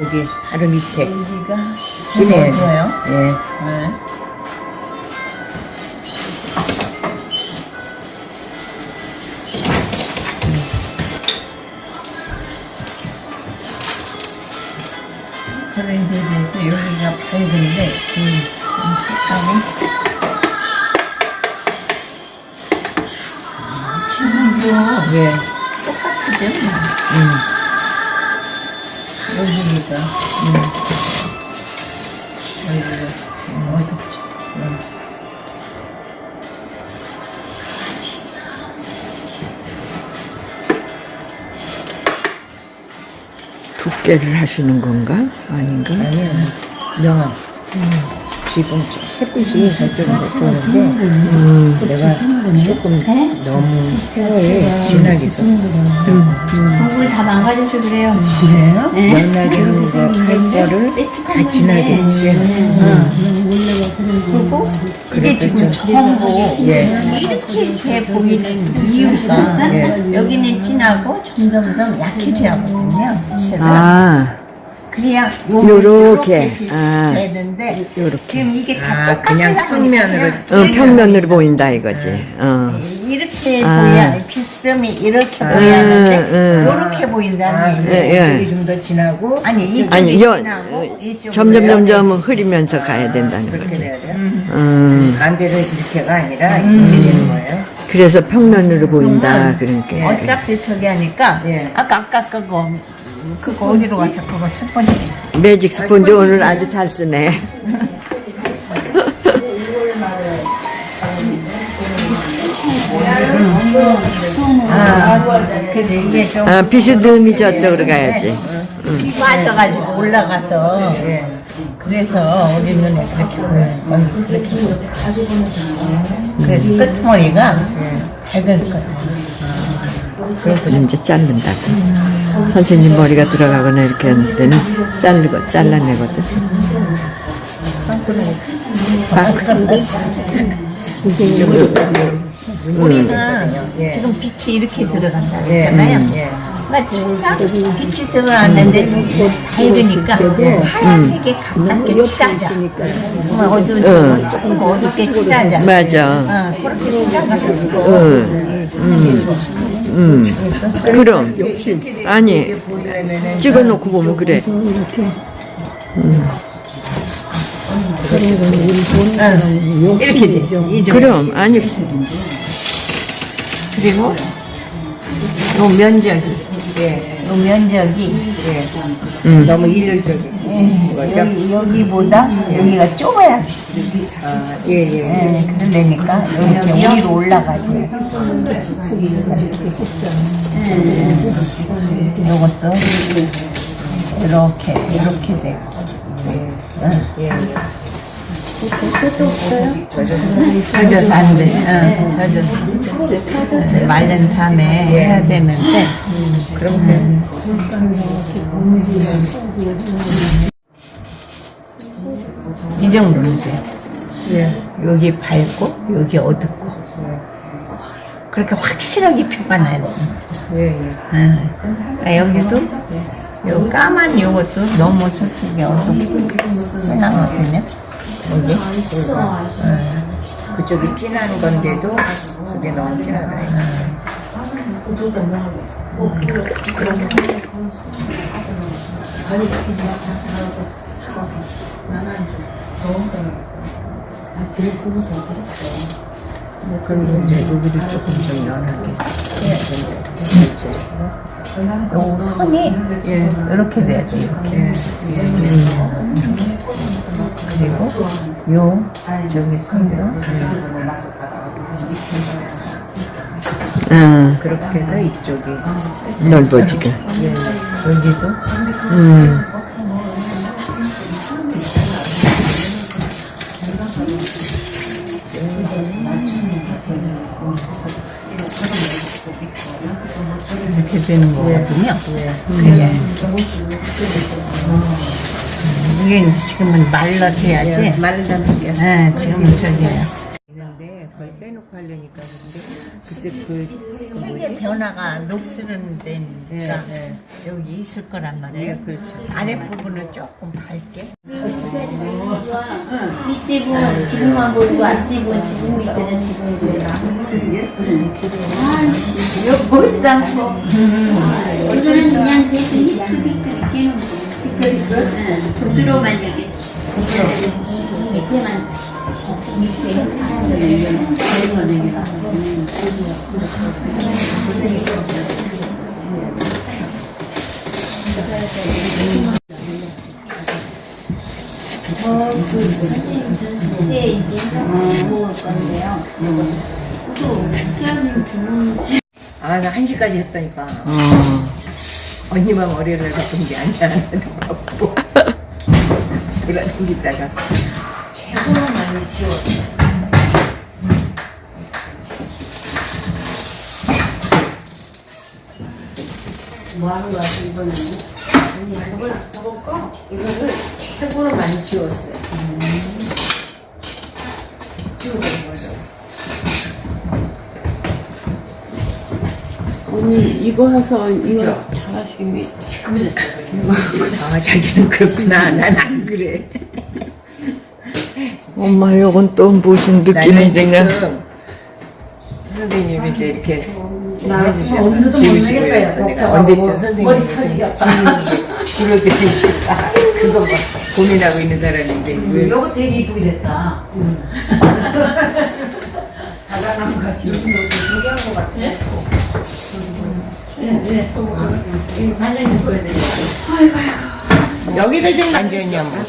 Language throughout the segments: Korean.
여기 바로 밑에 여기가. 좋아요. 예. 네. 두께를 하시는 건가? 아닌가? 아니요. 명암. 지금 햇빛이 저쪽으로 들어오는데 내가 조금 너무 혀에 진하게 있어. 얼굴 다 망가져서 그래요. 그래요? 연하게 한 거, 할 거를 다 진하게 칠해놨어. 그리고 이게 지금 전부 예. 이렇게 돼 보이는 이유가 예. 여기는 진하고 점점점 약해져야 하거든요. 실은. 아, 그래야 요렇게. 이렇게 아. 되는데 요렇게. 지금 이게 다 아, 똑같이 그냥 나오니까 평면으로. 그냥 어, 평면으로 보인다 이거지. 어. 이렇게 아. 보여야 비스듬히 이렇게 보여야 하는데 음. 이렇게 아, 보인다는 그래서 예, 예. 이쪽이 좀 더 진하고 아니 이쪽이 아니, 여, 진하고 이쪽은 점점 연해지- 점점 흐리면서 가야 된다는 그렇게 거지. 돼야 돼요. 음, 반대로 이렇게가 아니라 이렇게 되는 거예요. 그래서 평면으로 보인다. 그러니까. 어차피 저기 하니까 예. 아까 아까 그거 그거 어디로 갔어 그거 스펀지. 매직 스폰지 오늘 아주 잘 쓰네. 아 그지 이게 좀 아, 비스듬히 저쪽으로 가야지. 빠져가지고 올라가서 그래서 우리 눈에 그렇게 보여요 음, 그렇게. 보여요. 그래서 끝머리가 밝을 거예요. 그래서 이제 자른다고. 선생님 머리가 들어가거나 이렇게 하는 때는 자르고, 잘라내거든. 우리는 예. 지금 빛이 이렇게 들어간다고 했잖아요 예. 그러니까 항상 빛이 들어왔는데 밝으니까 하얀색에 가깝게 칠하자 뭐 어두운 조금 어둡게 칠하자 맞아. 어, 그렇게 칠하가지고 응. 음. 그럼. 아니, 찍어놓고 보면 그래. 이렇게 되죠. 이 정도. 그럼, 아니, 그리고 요 면적이. 요 면적이 너무 일률적인 거죠. 여기, 여기보다 여기가 좁아야 돼 아, 예, 예. 예, 그러니까 이렇게 위로 올라가죠. 요것도 이렇게 이렇게 되고. 예. 젖어서 안 돼. 응, 젖어서. 말른 다음에 해야 되는데. 그럼 이 정도는 돼요. 예. 여기 밝고 여기 어둡고. 그렇게 확실하게 표가 나야 돼. 예, 예. 응. 아, 여기도 요 까만 요것도 너무 솔직히 어둡고 진하거든요. 여기. 그쪽이 진한 건데도 그게 너무 진하다. 그럼 이제 여기도 조금 좀 연하게. 요 선이 이렇게 돼야지 이렇게. 그리고 요 저기 선도 응, 그렇게 해서 이쪽이 넓어지게. 예, 여기도? 음. 이렇게 되는 거거든요. 그게 이게 이제 지금은 말라 돼야지. 마른 다음에 네, 지금은 저기 있는데 그걸 빼놓고 하려니까 근데 글쎄 그, 그 뭐지? 변화가 녹슬은 데니까 네, 네. 여기 있을 거란 말이에요. 네, 그렇죠. 아랫부분은 조금 밝게. 뒷집은 지붕만 보이고 앞집은 지붕 밑에는 지붕이 보여요. 아씨, 이거 보지도 않고. 이거는 그냥 대충 히끗히끗 이렇게 해놓은 거 붓으로만 이렇게. 이, 이 밑에만 좋은지. 아, 나 1시까지 했다니까. 어. 언니만 머리를 바꾼 게 아니야. 나도 바쁘고. 돌아다니다가. 최고로 많이 지웠어. 뭐 하는 거야, 이번에는? 아니, 저걸, 저거 거? 이거를 최고로 많이 지웠어요. 언니 이거 해서 이거 잘하시겠네. 아, 자기는 그렇구나. 난 안 그래. 엄마 요건 또 무슨 나는 느낌이냐 지금 선생님이 이제 이렇게 해주셔서 지우시고 해서 내가 언제쯤 선생님이 지우 줄어드리실까 그거 막 고민하고 있는 사람인데 왜 요거 되게 이쁘게 됐다. 다가가면 같이 이렇게 한것 같아. 네, 네. 이거 반장님 보여드릴게요. 여기다 좀 앉아있냐 뭐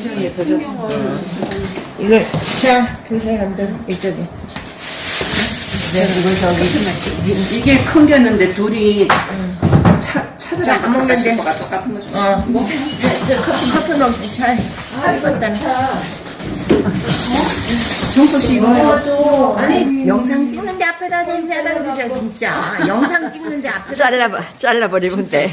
이걸 자 두 사람들 이쪽에 내가 이거 저기 이게 큰 게였는데 둘이 차, 자, 안 먹는데. 똑같은 거죠. 어저 커피 커피 먹지 자 이뻤다는 정수 씨 이거 아니 영상 찍는데 앞에다 대냐다 드려 진짜. 영상 찍는데 앞에다. 잘라 잘라버리면 돼.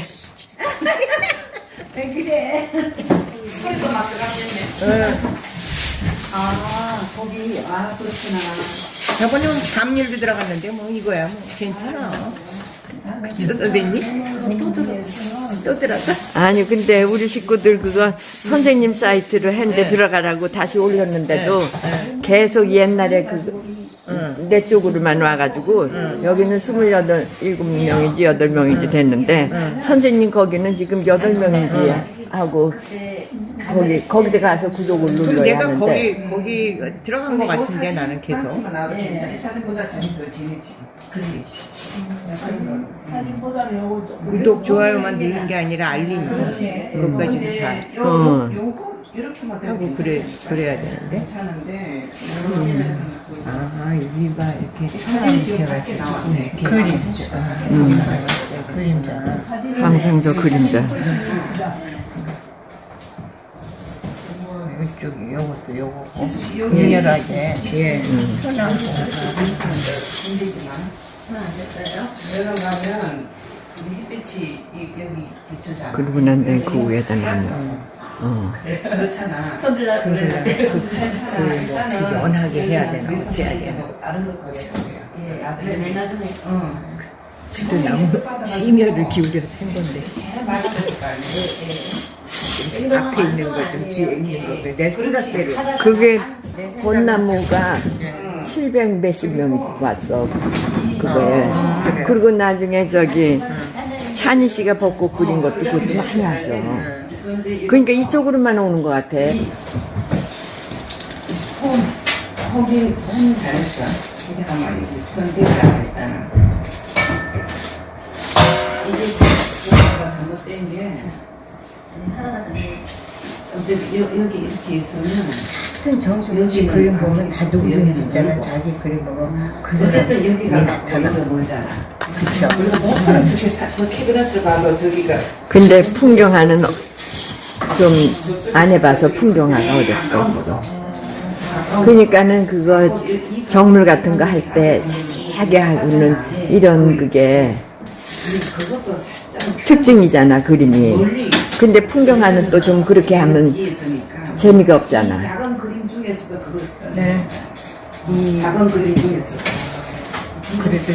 저번에 밤일도 들어갔는데 뭐 이거야 뭐. 괜찮아. 저 선생님? 또 들어 또 들었다. 아니 근데 우리 식구들 그거 선생님 사이트로 했는데 들어가라고 다시 올렸는데도 계속 옛날에 그 내 쪽으로만 와가지고 여기는 스물여덟 일곱 명인지 여덟 명인지 됐는데 선생님 거기는 지금 여덟 명인지 하고 거기 거기다 가서 구독을 눌러야 내가 하는데. 거기 거기 들어간 것 같은데 나는 계속. 구독 좋아요만 누르는 게 아니라 알림. 그것까지 다. 요, 어. 요거 이렇게만 하고 그래 그래야 되는데. 괜찮은데 아 여기가 이렇게 사진이 지금 작게 나왔네. 그림자. 아, 그림자. 저 그림자. 이쪽이 요것도 요거고. 강렬하게. 예. 편하고 내려가면 우리 햇빛이 이- 여기 비춰져. 그러고 난 다음에 그 위에다 놔. 어. 그렇잖아. 그래. 괜찮아. 그 연하게 해야 되나 어째야 되나. 다른 것 거기 보세요. 예, 나중에 나중에. 어. 그도 나무 심혈을 기울여서 한 건데. 앞에 있는 거 좀 뒤에 있는 거내 생각대로. 그게 벚나무가 700 몇십 명이 왔어. 그거에 그리고 나중에 저기 찬희 씨가 벚꽃 그린 것도 그것도 많이 왔어 그러니까 이쪽으로만 오는 것 같아. 홈이 홈 잘했어. 이게 아마 이게 건드리라 일단은. 이게 이거가 잘못된 게 하나가 근데 여, 여기 이렇게 있으면 정수 씨 그림 보면 다 누구든지 있잖아. 자기 그림 보면 그 사람 어쨌든 여기가 나타나 나타나도 멀잖아. 그쵸. 그리고 모처럼 저렇게 사, 저 캐비넷을 봐도 저기가 근데 풍경화는 좀 안 해봐서 풍경화가 어렵고 그러니까는 그거 정물 같은 거 할 때 자세하게 하고는 이런 그게 특징이잖아 그림이 근데 풍경화는 또 좀 그렇게 하면 재미가 없잖아 작은 그림 중에서도 그걸 네. 작은 그림 중에서 그래도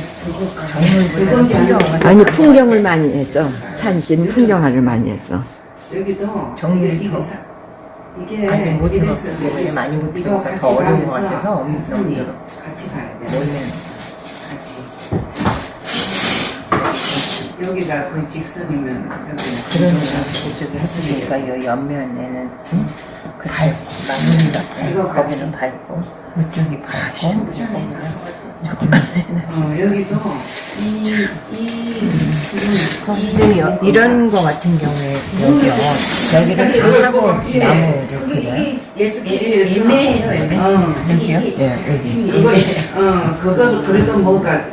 풍경을 아니 풍경을 많이 했어. 찬신 풍경화를 많이 했어. 여기도 정밀 이게 더 사- 이게 아직 못 이래서 해봤기 때문에 많이 못 이거 해보니까 같이 더 어려운 것 가면서 같아서 엄청 선생님 힘들어. 같이 가야 돼. 원래는 같이. 여기가 거의 직선이면 여기는 그런 그쪽에 했으니까 요 옆면에는 응? 그 나무니까 이거 같이. 거기는 밟고 이쪽이 밟고 어, 여기도 이, 이, 이제 여- 이런 거 같은 경우에 여기요 여기를 다 하고 나무를 그려요 애매해요, 애매. 어? 예 여기 이거, 어, 그거, 그래도 뭐가.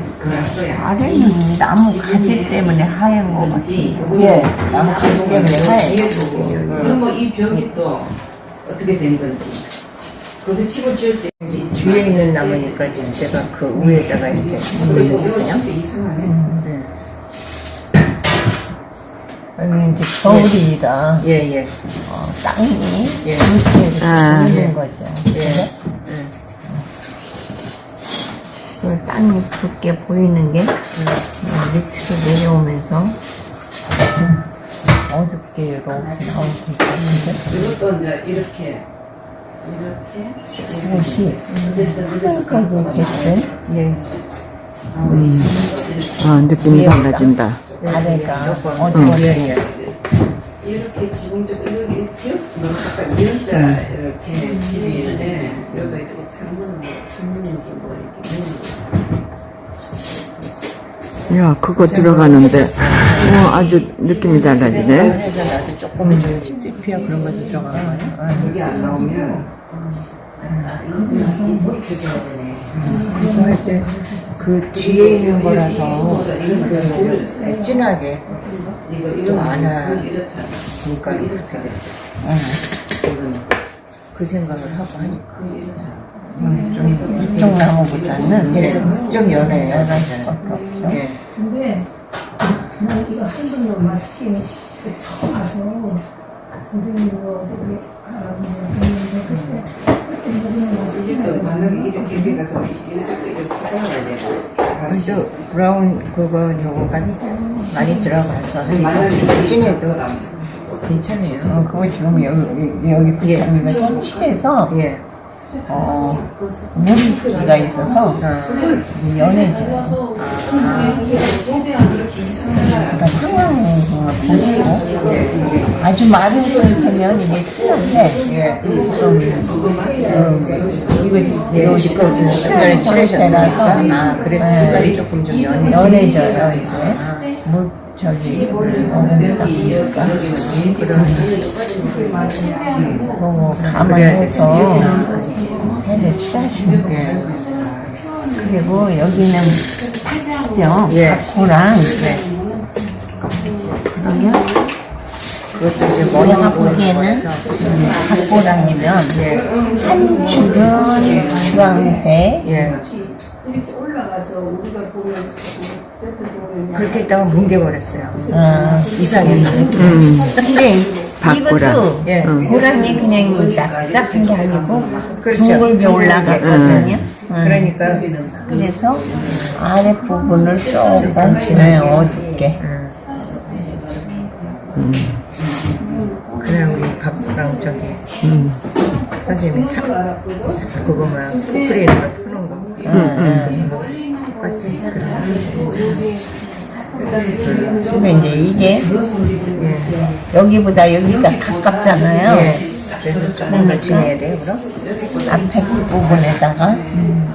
아래는 나무 가지 때문에 하얀 거 뭔지. 예 나무 가지 때문에 하얘 이게 보고. 그럼 뭐이 벽이 또 어떻게 된 건지. 그것도 집을 지을 때. 뒤에 있는 나무니까 지금 제가 그 위에다가 이렇게 이거 진짜 이상하네. 네. 여기 이제 겨울이라 예 예 어, 땅이 예. 이렇게 아, 보이는 예. 거죠. 예. 그 땅이 붉게 보이는 게 음. 어, 밑으로 내려오면서 어둡게 이렇게 나오고 있는데 이것도 이제 이렇게. 이렇게. 옷이 어쨌든 이래서 하얗게 갖고 됐든 예. 나오고 이 정도 이렇게. 어, 느낌이 달라진다. 예, 예. 이렇게 지붕적 여기 벽 약간 이자 이렇게 집이 있는데 여기 이렇게 창문은 뭐 창문인지 뭐 이렇게 야, 그거 들어가는데, 어, 아주 느낌이 달라지네. 나도 조금 좀 세피아 그런 것도 들어가나요? 이게 안 나오면 이거 이렇게 돼야 되네. 그거 할 때 그 뒤에 있는 거라서 그 진하게 이거 좀 이거. 그러니까 이렇게 됐어. 그 생각을 하고 하니까 그 이렇잖아. 좀 이쪽 나무보다는 예, 좀 연해요. 없죠. 예. 근데 난 이거 한 번도 마스킹 그 처음 와서 선생님하고 우리 알아보는데 그때 그때 이게 또 만약에 이렇게 여기 가서 이쪽도 이렇게 받아가야 돼. 같이. 근데 브라운 그거 요거가 많이 들어가서 진해도 괜찮아요. 어, 그거 지금 여기, 여기 예. 바닥이가 좀 칠해서 예. 어, 물기가 있어서 아, 이 연해져요. 그러니까 상황을 보고 아주 마른 상태면 이게 예. 좀 음, 이거 예, 지금 좀 중간에 칠하셨으니까 아, 그래서 네. 색깔이 조금 좀 연해져. 연해져요 이제 물 저기 어머니가 여기 여기 그런 그거 감안해서 해를 칠하시면 돼요. 예. 그리고 여기는 파츠죠. 예. 바코랑 그러면 그것도 이제 머리가 보기에는 바코랑이면 예. 한 줄은 주황색, 예. 이렇게 올라가서 우리가 보면 옆에서 보면 그렇게 있다가 뭉개버렸어요. 어, 이상해서. 음, 근데 바코랑. 이것도 예. 고랑이 그냥 딱딱한 게 아니고 그렇죠. 둥글게 올라가거든요. 응. 그러니까 그래서 아랫부분을 조금 네, 어둡게 그냥 우리 박구랑 저기 선생님이 사, 사 그거만 걸 푸는 거. 음, 똑같아. 근데 이제 이게 여기보다 여기가 가깝잖아요 예. 그래서 조금 더 진해야 돼요, 그럼? 앞에 부분에다가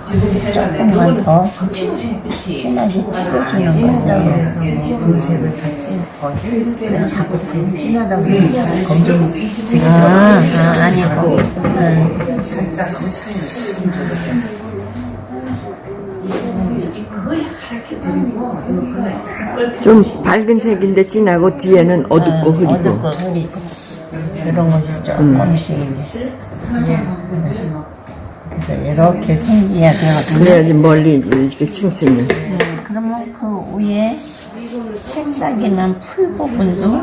조금만 더 진하게 칠해주는 진하다고 거예요 해서 그 색을 다 찐, 어, 그냥 자꾸 다 진하다고 해서 자꾸 검정 색이 아. 아 아니고 응. 살짝 그 차이는 좀 밝은 색인데 진하고 뒤에는 어둡고 흐리고. 어둡고 흐리고. 그런 것이 조금씩 이제 그래서 이렇게 생겨야 되거든요. 그래야지 멀리 이렇게 층층이. 네, 그러면 그 위에 색상이나 풀 부분도?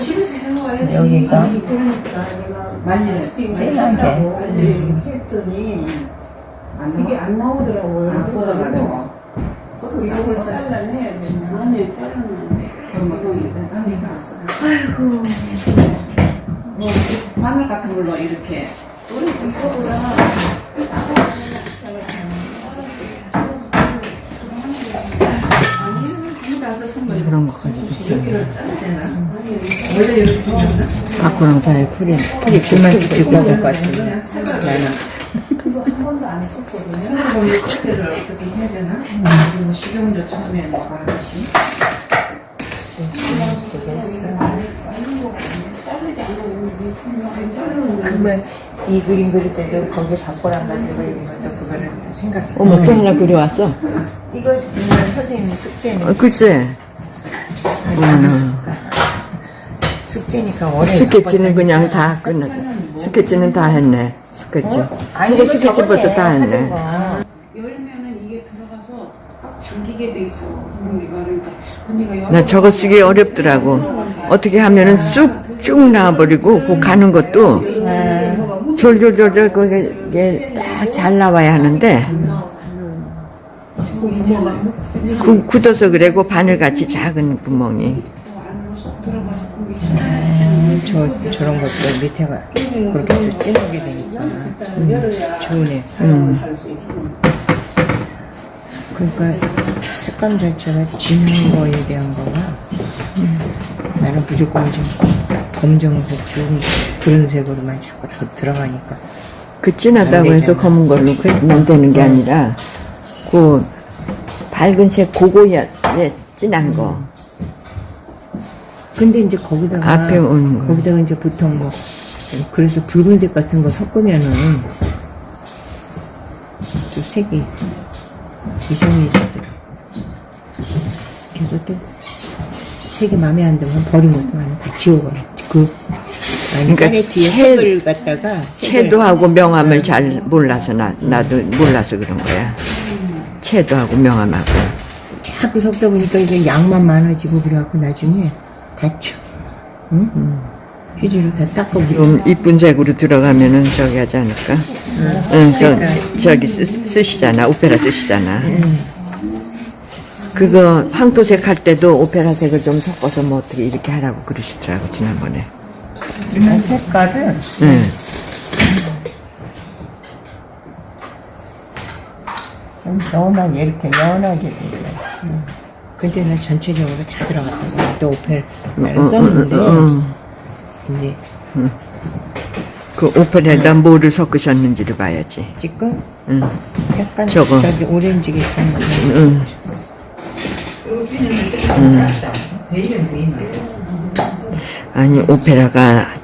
집에서 해놓아야지. 여기가 말리는. 진하게 이렇게 했더니 이게 안 나오더라고요. 안. 뻗어서 이걸 뻗어서. 잘라내야 돼. 아니, 잘랐는데. 그러면 또 남이 가서. 뭐, 바늘 같은 걸로 이렇게. 우리 이거보다. 그런 거 가지고 여기를 짜야 되나? 원래 이렇게 생겼나? 바꾸랑 사이 풀이 이 줄만 찍고 될것 같습니다. 나는. 그거 한 번도 안 했었거든요. 그때를 어떻게 해야 되나? 그리고 식용유 처음에 먹어야 지 그러면 이 그림 그릴 때도 거기 바꿔랑 만들고 이런 것도 그거를 생각해. 어머 또 하나 그려왔어 이거 는 선생님 숙제는 어, 글쎄. 어머나. 숙제니까 원래 스케치는 그냥 다 끝났어 스케치는 다 했네. 스케치. 아니 그거 스케치 벌써 다 했네. 열면은 이게 들어가서 꽉 잠기게 돼 있어. 언니가 그러니까 언니가 나 저거 쓰기 어렵더라고. 어떻게 하면은 쑥쭉 나와버리고 그 가는 것도 졸졸졸졸 그게 딱 잘 나와야 하는데 그 굳어서 그래 그 바늘같이 작은 구멍이. 들어가서 저 저런 것도 밑에가 그렇게 또 찌르게 되니까. 좋으네. 그러니까 색감 자체가 진한 거에 대한 거가 나는 무조건 좀 검정색 좀 그런 색으로만 자꾸 더 들어가니까. 그 진하다고 해서 검은 걸로 그만 되는 게 아니라 그 밝은 색 고고야 예, 진한 거 근데 이제 거기다가 앞에 오는 거. 거기다가 이제 보통 뭐 그래서 붉은색 같은 거 섞으면은 또 색이 이상해지더라. 그래서 또 색이 마음에 안 들면 버린 것도 많아 다 지워버려. 그 아니 그러니까 팔레트에 채- 색을 갖다가 채도하고 명암을 잘 몰라서 나, 나도 몰라서 그런 거야 채도하고 명암하고 자꾸 섞다 보니까 이게 양만 많아지고 그래갖고 나중에 다쳐. 응? 휴지로 다 닦아 버려. 좀 이쁜 색으로 들어가면은 저기 하지 않을까 응, 저, 저기 쓰, 쓰시잖아 오페라 쓰시잖아 그거 황토색 할 때도 오페라색을 좀 섞어서 뭐 어떻게 이렇게 하라고 그러시더라고 지난번에 색깔을 응. 연하게 이렇게 연하게 되게 근데 나 전체적으로 다 들어갔다고. 나도 오페라를 어, 썼는데. 이제 그 오페라에다 뭐를 섞으셨는지를 봐야지 지금 응. 약간 저거. 저기 오렌지 같은 거. 응. 아니 오페라가 다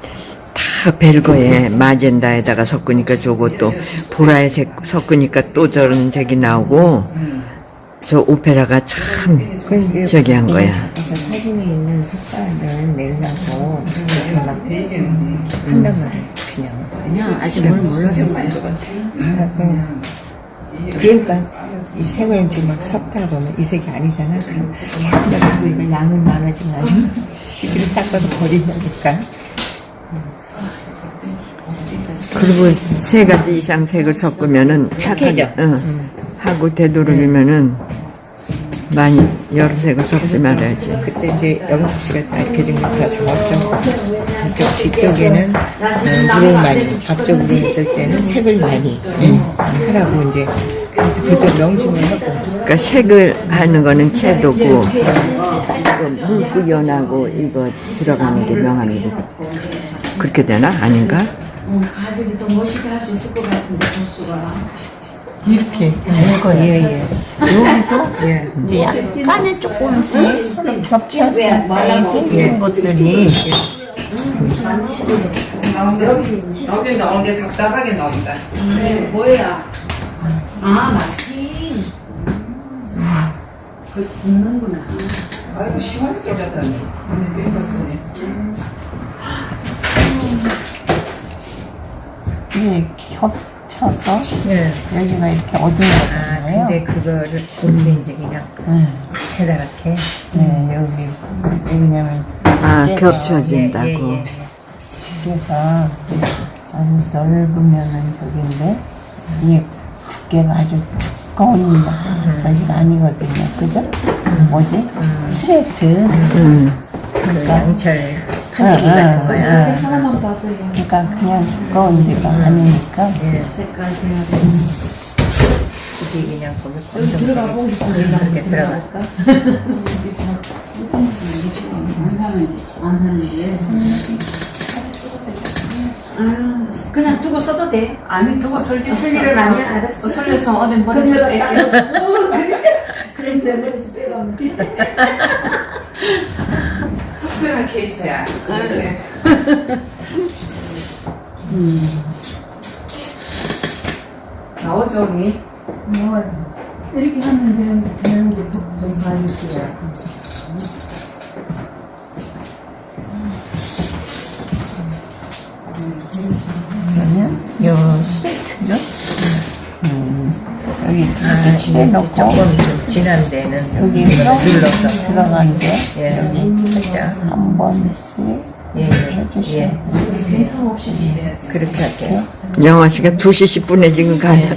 벨거에 마젠다에다가 섞으니까 저것도 보라색 섞으니까 또 저런 색이 나오고 저 오페라가 참 저기 한 거야. 저 사진에 있는 색깔을 내려고 이렇게 막 한단 말이야. 그냥. 그냥 아직 뭘 몰라서 그래. 아, 그, 그러니까 이 색을 이제 막 섞다 보면 이 색이 아니잖아. 그럼 자꾸 이거 양은 많아지면 나중에 휴지로 닦아서 버린다니까. 그리고 세 가지 이상 색을 섞으면은 약해져. 응. 하고 되도록이면은 많이 여러 색을 섞지 말아야지. 그때 이제 영숙 씨가 가르쳐주니까 저쪽 저쪽 뒤쪽에는 어, 물을 많이 앞쪽으로 했을 때는 색을 많이 음, 하라고 이제 그래서 그것도 명심을 하고 그러니까 색을 하는 거는 채도고 이거 묽고 연하고 이거 들어가는 게 명암이고 그렇게 되나 아닌가? 가지고 더 멋있게 할 수 있을 것 같은데 도수가. 이렇게 굵어요. 예예 여기서 예. 이제 약간의 조금씩 서로 때 생긴 것들이 여기 나오는데 답답하게 나온다. 뭐야? 아 마스킹. 그 붓는구나. 아이고 시원하게 졌다니. 이게 겹쳐서 예. 여기가 이렇게 어두운 아 거잖아요. 근데 그거를 본데 이제 그냥 네, 해다랗게 네, 여기 왜냐면 아, 겹쳐진다고. 예, 예, 예. 그래서 아주 넓으면은 저긴데 이게 두께가 아주 두꺼운 저기가 아니거든요. 그죠? 뭐지? 스레트. 음. 그 양철 판때기 같은 거야. 그러니까 그냥 두꺼운 데가 아니니까. 예. 이게 그냥 거기 들어가 보고 싶은데 이렇게 들어가. 그냥 두고 써도 돼. 아니 두고 설계. 쓸 일은 아니야. 알았어. 설레서 어디 머리에서 떼게. 그럼 내 머리에서 빼가면 돼. 케이스야. 이렇게. 나오죠, 언니? 좀 진한 데는 여기서 눌러서 들어간 게 여기 살짝 한 번씩 예, 해주시면 예. 그렇게 할게요. 영화 씨가 2시 10분에 지금 가야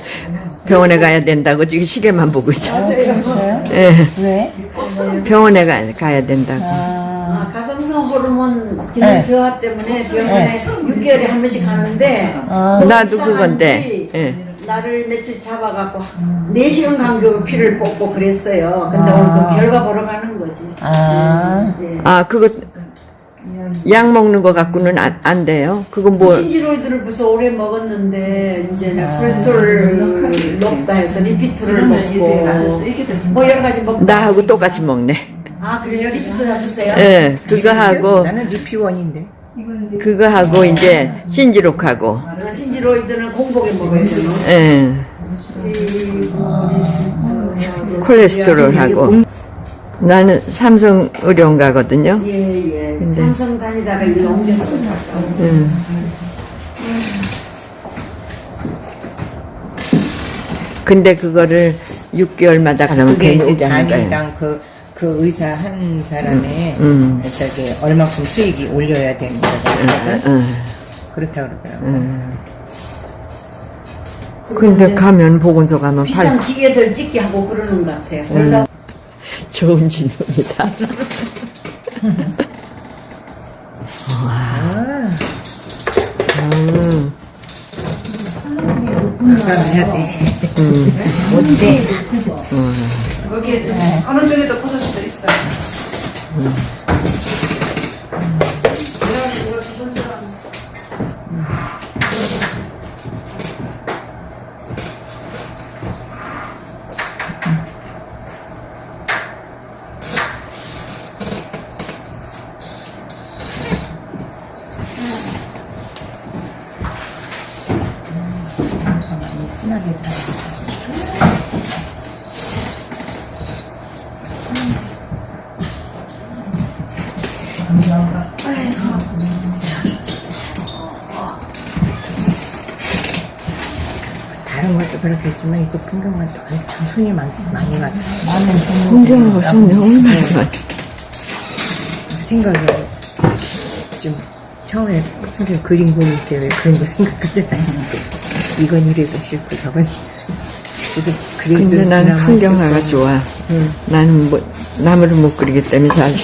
병원에 가야 된다고 지금 시계만 보고 있어. 그러세요? 예. 왜? 병원에 가, 가야 된다고. 아, 가정성 호르몬 네. 기능 저하 때문에 병원에 6개월에 한 번씩 가는데 아, 나도 그건데. 예. 나를 며칠 잡아갖고 4시간 간격으로 피를 뽑고 그랬어요. 근데 아. 오늘 그 결과 보러 가는 거지. 아, 네. 아, 그거 약 먹는 거 갖고는 안, 안 돼요. 그거 뭐 신지로이드를 벌써 오래 먹었는데 이제 나 콜레스테롤 높다 해서 리피트를 먹고 뭐 여러 가지 먹고 나하고 똑같이 먹네. 아 그래요? 리피트 잡으세요? 예. 그거 하고 나는 리피원인데. 이제 그거 하고 이제 신지록하고. 아, 신지로이드는 공복에 먹어야 돼요. 예. 콜레스테롤 하고. 나는 삼성 의료원 가거든요. 예예. 삼성 다니다가 일로 옮겼어요. 음. 근데 그거를 6개월마다 가면 그게 이제. 단위당 그, 그 의사 한 사람의 음. 저기 얼마큼 수익이 올려야 되는 거거든. 응. 그렇다 그러더라고. 음. 근데 가면 보건소 가면 팔 비싼 기계들 찍게 하고 그러는 것 같아요. 그러다 좋은 질문이다. 아, 음. 해야 돼. 어때? 거기에 어느 쪽에도 꽂을 수도 있어. 진하게 들어. 다른 그렇겠지만 이거 풍경만 또 엄청 손이 많, 많이 가요. 많은 풍경하고 손이 얼마나 많아. 생각을 좀 처음에 풍경 그림 보일 때 왜 그런 거 생각하잖아요. 이건 이래서 싫고 저건 그래서 그래도 근데 나는 그나마 풍경화가 좋아. 나는 뭐 나무를 못 그리기 때문에 잘.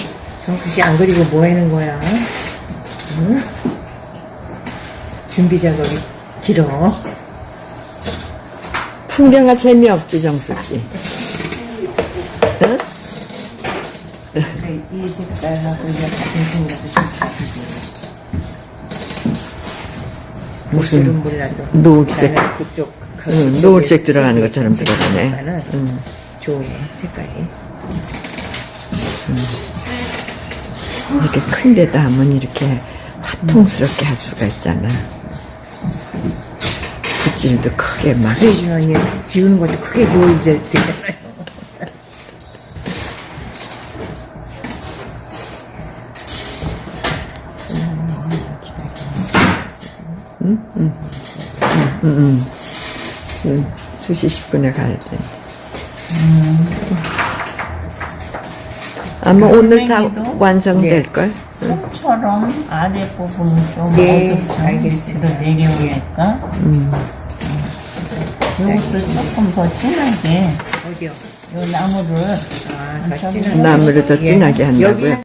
정수씨 안 그리고 뭐 하는 거야? 응? 준비 작업이 길어. 풍경화 재미없지 정숙 씨. 응? 이 색깔하고 이제 같은 생겨서 좀. 무슨 몰라도 노을색. 나는 그쪽 응, 노을색 들어가는 것처럼 들어가네. 응. 응. 좋은 색깔이. 이렇게 큰 데다 하면 이렇게 화통스럽게 할 수가 있잖아. 붓질도 크게 막. 이게 지우는 것도 크게 지워야 되잖아요. 수- 수시 10분에 가야 돼. 아마 오늘 다? 완성될걸? 손처럼 아랫부분을 좀 네, 어둡죠. 알겠습니다. 내려오니까 음. 이것도 조금 더 진하게 어디요? 이 나무를 아, 다 진한 나무를 더 진하게 예. 한다고요? 여기